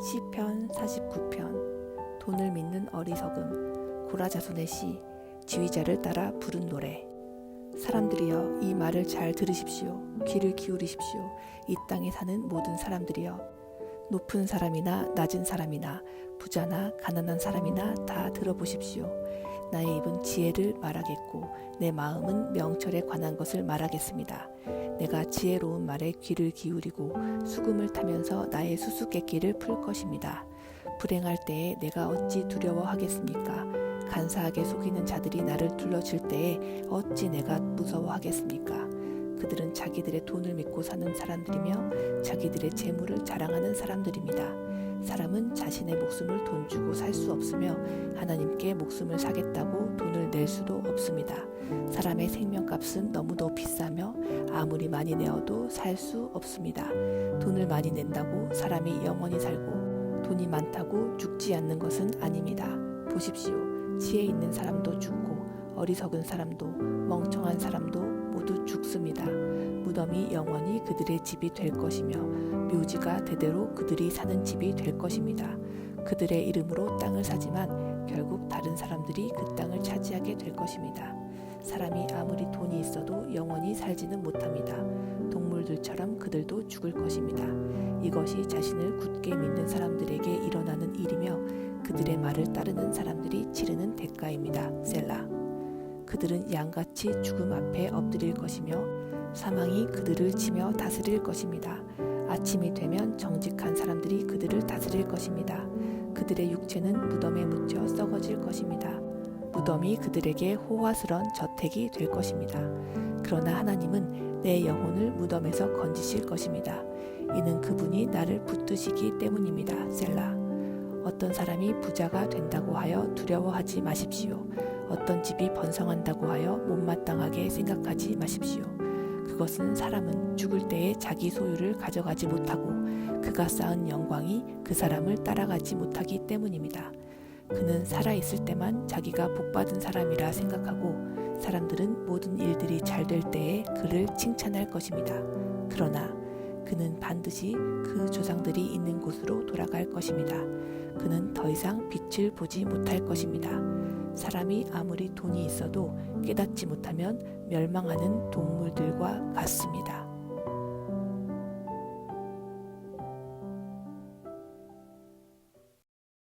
시편 49편. 돈을 믿는 어리석음 고라자손의 시 지휘자를 따라 부른 노래. 사람들이여 이 말을 잘 들으십시오. 귀를 기울이십시오. 이 땅에 사는 모든 사람들이여. 높은 사람이나 낮은 사람이나 부자나 가난한 사람이나 다 들어보십시오 나의 입은 지혜를 말하겠고 내 마음은 명철에 관한 것을 말하겠습니다 내가 지혜로운 말에 귀를 기울이고 수금을 타면서 나의 수수께끼를 풀 것입니다. 불행할 때에 내가 어찌 두려워하겠습니까? 간사하게 속이는 자들이 나를 둘러칠 때에 어찌 내가 무서워하겠습니까? 그들은 자기들의 돈을 믿고 사는 사람들이며 자기들의 재물을 자랑하는 사람들입니다. 사람은 자신의 목숨을 돈 주고 살 수 없으며 하나님께 목숨을 사겠다고 돈을 낼 수도 없습니다. 사람의 생명값은 너무도 비싸며 아무리 많이 내어도 살 수 없습니다. 돈을 많이 낸다고 사람이 영원히 살고 돈이 많다고 죽지 않는 것은 아닙니다. 보십시오. 지혜 있는 사람도 죽고 어리석은 사람도 멍청한 사람도 모두 죽습니다. 무덤이 영원히 그들의 집이 될 것이며 묘지가 대대로 그들이 사는 집이 될 것입니다. 그들의 이름으로 땅을 사지만 결국 다른 사람들이 그 땅을 차지하게 될 것입니다. 사람이 아무리 돈이 있어도 영원히 살지는 못합니다. 동물들처럼 그들도 죽을 것입니다. 이것이 자신을 굳게 믿는 사람들에게 일어나는 일이며 그들의 말을 따르는 사람들이 치르는 대가입니다. 셀라. 그들은 양같이 죽음 앞에 엎드릴 것이며 사망이 그들을 치며 다스릴 것입니다. 아침이 되면 정직한 사람들이 그들을 다스릴 것입니다. 그들의 육체는 무덤에 묻혀 썩어질 것입니다. 무덤이 그들에게 호화스런 저택이 될 것입니다. 그러나 하나님은 내 영혼을 무덤에서 건지실 것입니다. 이는 그분이 나를 붙드시기 때문입니다. 셀라. 어떤 사람이 부자가 된다고 하여 두려워하지 마십시오. 어떤 집이 번성한다고 하여 못마땅하게 생각하지 마십시오. 그것은 사람은 죽을 때에 자기 소유를 가져가지 못하고 그가 쌓은 영광이 그 사람을 따라가지 못하기 때문입니다. 그는 살아있을 때만 자기가 복받은 사람이라 생각하고 사람들은 모든 일들이 잘 될 때에 그를 칭찬할 것입니다. 그러나 그는 반드시 그 조상들이 있는 곳으로 돌아갈 것입니다. 그는 더 이상 빛을 보지 못할 것입니다. 사람이 아무리 돈이 있어도 깨닫지 못하면 멸망하는 동물들과 같습니다.